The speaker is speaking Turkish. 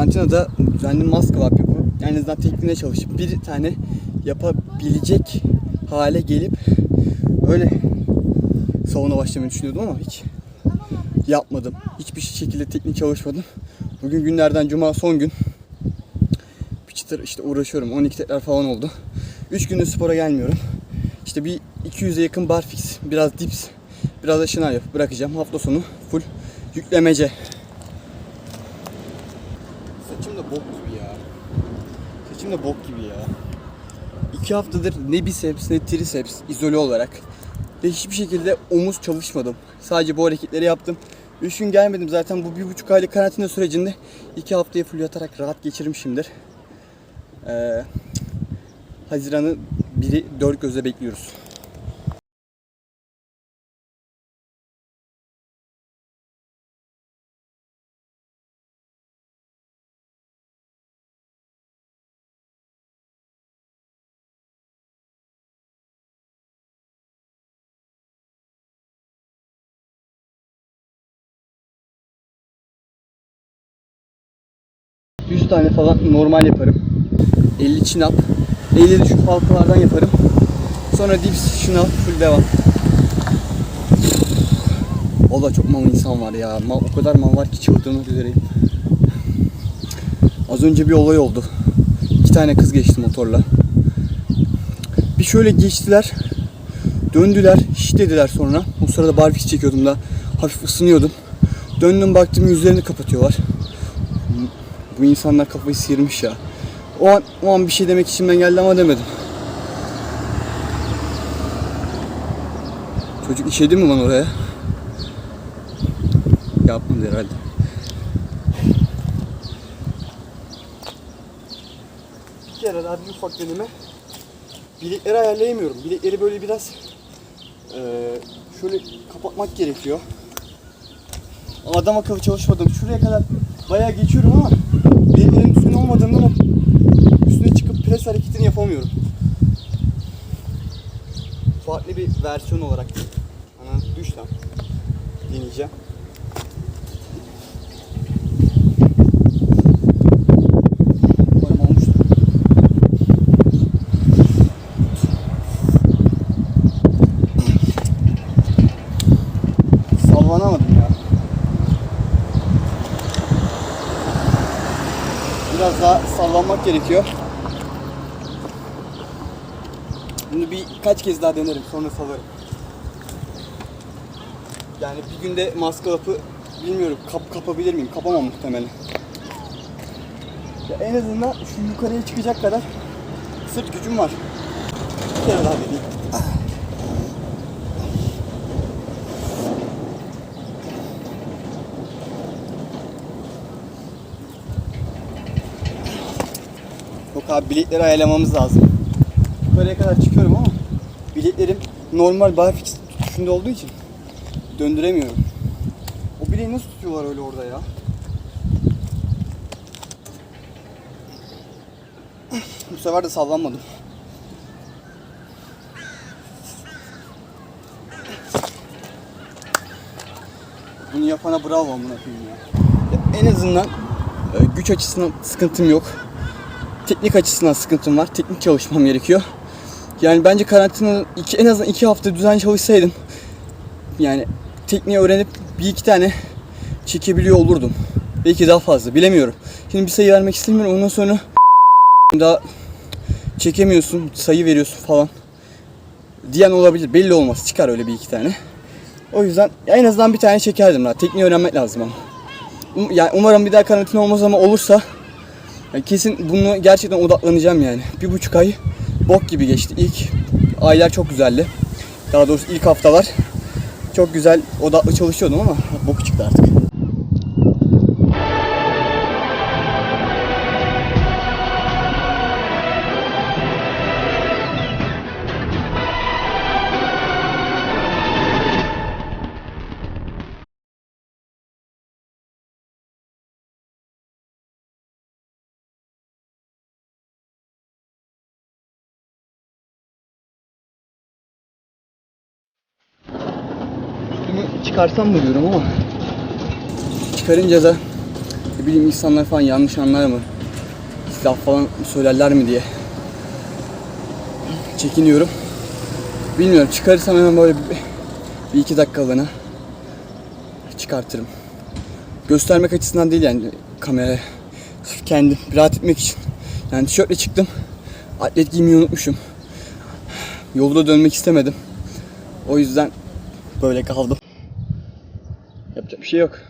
karantinada düzenli maske var yapıp en azından tekniğine çalışıp bir tane yapabilecek hale gelip öyle salona başlamayı düşünüyordum ama hiç yapmadım. Hiçbir şekilde teknik çalışmadım. Bugün günlerden cuma son gün. Bir çıtır işte uğraşıyorum. 12 tekrar falan oldu. 3 gündür spora gelmiyorum. İşte bir 200'e yakın barfix, biraz dips, biraz da şınav yapıp bırakacağım. Hafta sonu full yüklemece. Bok gibi ya. Saçım da bok gibi ya. İki haftadır ne biceps ne triceps izole olarak ve hiçbir şekilde omuz çalışmadım. Sadece bu hareketleri yaptım. Üç gün gelmedim zaten bu bir buçuk aylık karantina sürecinde iki haftayı full yatarak rahat geçirmişimdir. Ee, Haziran'ı biri dört gözle bekliyoruz. Yüz tane falan normal yaparım. 50 chin up. 50 de şu halkalardan yaparım. Sonra dips şınav full devam. Valla çok mal insan var ya. Mal, o kadar mal var ki çıldırmak üzereyim. Az önce bir olay oldu. İki tane kız geçti motorla. Bir şöyle geçtiler. Döndüler. Şiş dediler sonra. O sırada barfix çekiyordum da. Hafif ısınıyordum. Döndüm baktım yüzlerini kapatıyorlar. Bu insanlar kafayı sıyırmış ya. O an, o an bir şey demek içimden geldi ama demedim. Çocuk işedi mi lan oraya? Yapmadı herhalde. Bir kere daha bir ufak deneme. Bilekleri ayarlayamıyorum. Bilekleri böyle biraz eee, şöyle kapatmak gerekiyor. Adam akıllı çalışmadım. Şuraya kadar bayağı geçiyorum ama olmadığından üstüne çıkıp pres hareketini yapamıyorum. Farklı bir versiyon olarak ana düş lan deneyeceğim. Umarım olmuştur. Sallanamadım ya. Biraz daha sallanmak gerekiyor. Bunu bir kaç kez daha denerim sonra salarım. Yani bir günde maske lapı bilmiyorum kap kapabilir miyim? Kapamam muhtemelen. Ya en azından şu yukarıya çıkacak kadar sırt gücüm var. Bir kere daha deneyeyim. Yok abi bilekleri ayarlamamız lazım. Yukarıya kadar çıkıyorum ama bileklerim normal barfix tutuşunda olduğu için döndüremiyorum. O bileği nasıl tutuyorlar öyle orada ya? Bu sefer de sallanmadım. Bunu yapana bravo amına koyayım ya. ya. En azından e, güç açısından sıkıntım yok teknik açısından sıkıntım var. Teknik çalışmam gerekiyor. Yani bence karantinanın iki, en azından iki hafta düzenli çalışsaydım yani tekniği öğrenip bir iki tane çekebiliyor olurdum. Belki daha fazla bilemiyorum. Şimdi bir sayı vermek istemiyorum. Ondan sonra daha çekemiyorsun, sayı veriyorsun falan. Diyen olabilir. Belli olmaz. Çıkar öyle bir iki tane. O yüzden en azından bir tane çekerdim daha. Tekniği öğrenmek lazım ama. Um- Yani umarım bir daha karantina olmaz ama olursa yani kesin bunu gerçekten odaklanacağım yani. Bir buçuk ay bok gibi geçti. İlk aylar çok güzeldi. Daha doğrusu ilk haftalar çok güzel odaklı çalışıyordum ama boku çıktı artık. Çıkarsam mı diyorum ama çıkarınca da Ne bileyim insanlar falan yanlış anlar mı? Laf falan söylerler mi diye. Çekiniyorum. Bilmiyorum çıkarırsam hemen böyle bir, bir iki dakikalığına çıkartırım. Göstermek açısından değil yani kameraya. Sırf kendim rahat etmek için. Yani tişörtle çıktım. Atlet giymeyi unutmuşum. Yolda dönmek istemedim. O yüzden böyle kaldım. Şey yok.